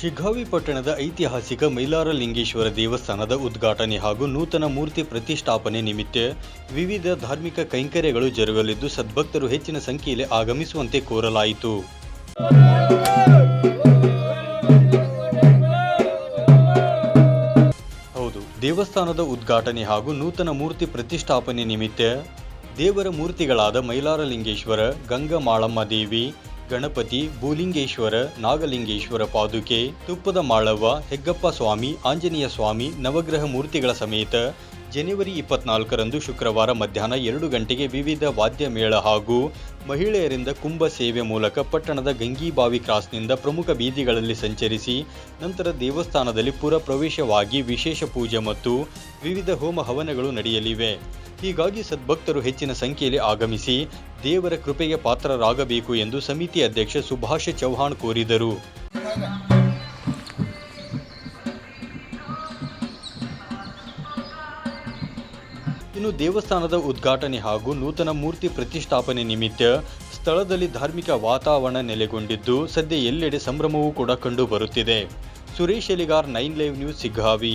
ಶಿಗ್ಗಾವಿ ಪಟ್ಟಣದ ಐತಿಹಾಸಿಕ ಮೈಲಾರಲಿಂಗೇಶ್ವರ ದೇವಸ್ಥಾನದ ಉದ್ಘಾಟನೆ ಹಾಗೂ ನೂತನ ಮೂರ್ತಿ ಪ್ರತಿಷ್ಠಾಪನೆ ನಿಮಿತ್ತ ವಿವಿಧ ಧಾರ್ಮಿಕ ಕೈಂಕರ್ಯಗಳು ಜರುಗಲಿದ್ದು ಸದ್ಭಕ್ತರು ಹೆಚ್ಚಿನ ಸಂಖ್ಯೆಯಲ್ಲಿ ಆಗಮಿಸುವಂತೆ ಕೋರಲಾಯಿತು. ಹೌದು, ದೇವಸ್ಥಾನದ ಉದ್ಘಾಟನೆ ಹಾಗೂ ನೂತನ ಮೂರ್ತಿ ಪ್ರತಿಷ್ಠಾಪನೆ ನಿಮಿತ್ತ ದೇವರ ಮೂರ್ತಿಗಳಾದ ಮೈಲಾರಲಿಂಗೇಶ್ವರ, ಗಂಗಮಾಳಮ್ಮ ದೇವಿ ಗಣಪತಿ ಭೂಲಿಂಗೇಶ್ವರ, ನಾಗಲಿಂಗೇಶ್ವರ ಪಾದುಕೆ, ತುಪ್ಪದ ಮಾಳವ್ವ ಹೆಗ್ಗಪ್ಪ ಸ್ವಾಮಿ, ಆಂಜನೇಯ ಸ್ವಾಮಿ, ನವಗ್ರಹ ಮೂರ್ತಿಗಳ ಸಮೇತ ಜನವರಿ ಇಪ್ಪತ್ನಾಲ್ಕರಂದು ಶುಕ್ರವಾರ ಮಧ್ಯಾಹ್ನ ಎರಡು ಗಂಟೆಗೆ ವಿವಿಧ ವಾದ್ಯ ಮೇಳ ಹಾಗೂ ಮಹಿಳೆಯರಿಂದ ಕುಂಭ ಸೇವೆ ಮೂಲಕ ಪಟ್ಟಣದ ಗಂಗೀಬಾವಿ ಕ್ರಾಸ್ನಿಂದ ಪ್ರಮುಖ ಬೀದಿಗಳಲ್ಲಿ ಸಂಚರಿಸಿ, ನಂತರ ದೇವಸ್ಥಾನದಲ್ಲಿ ಪುರ ಪ್ರವೇಶವಾಗಿ ವಿಶೇಷ ಪೂಜೆ ಮತ್ತು ವಿವಿಧ ಹೋಮ ಹವನಗಳು ನಡೆಯಲಿವೆ. ಹೀಗಾಗಿ ಸದ್ಭಕ್ತರು ಹೆಚ್ಚಿನ ಸಂಖ್ಯೆಯಲ್ಲಿ ಆಗಮಿಸಿ ದೇವರ ಕೃಪೆಗೆ ಪಾತ್ರರಾಗಬೇಕು ಎಂದು ಸಮಿತಿ ಅಧ್ಯಕ್ಷ ಸುಭಾಷ್ ಚೌಹಾಣ್ ಕೋರಿದರು. ಇನ್ನು ದೇವಸ್ಥಾನದ ಉದ್ಘಾಟನೆ ಹಾಗೂ ನೂತನ ಮೂರ್ತಿ ಪ್ರತಿಷ್ಠಾಪನೆ ನಿಮಿತ್ತ ಸ್ಥಳದಲ್ಲಿ ಧಾರ್ಮಿಕ ವಾತಾವರಣ ನೆಲೆಗೊಂಡಿದ್ದು, ಸದ್ಯ ಎಲ್ಲೆಡೆ ಸಂಭ್ರಮವೂ ಕೂಡ ಕಂಡು ಬರುತ್ತಿದೆ. Suresh Eligar, nine live news, Siggavi.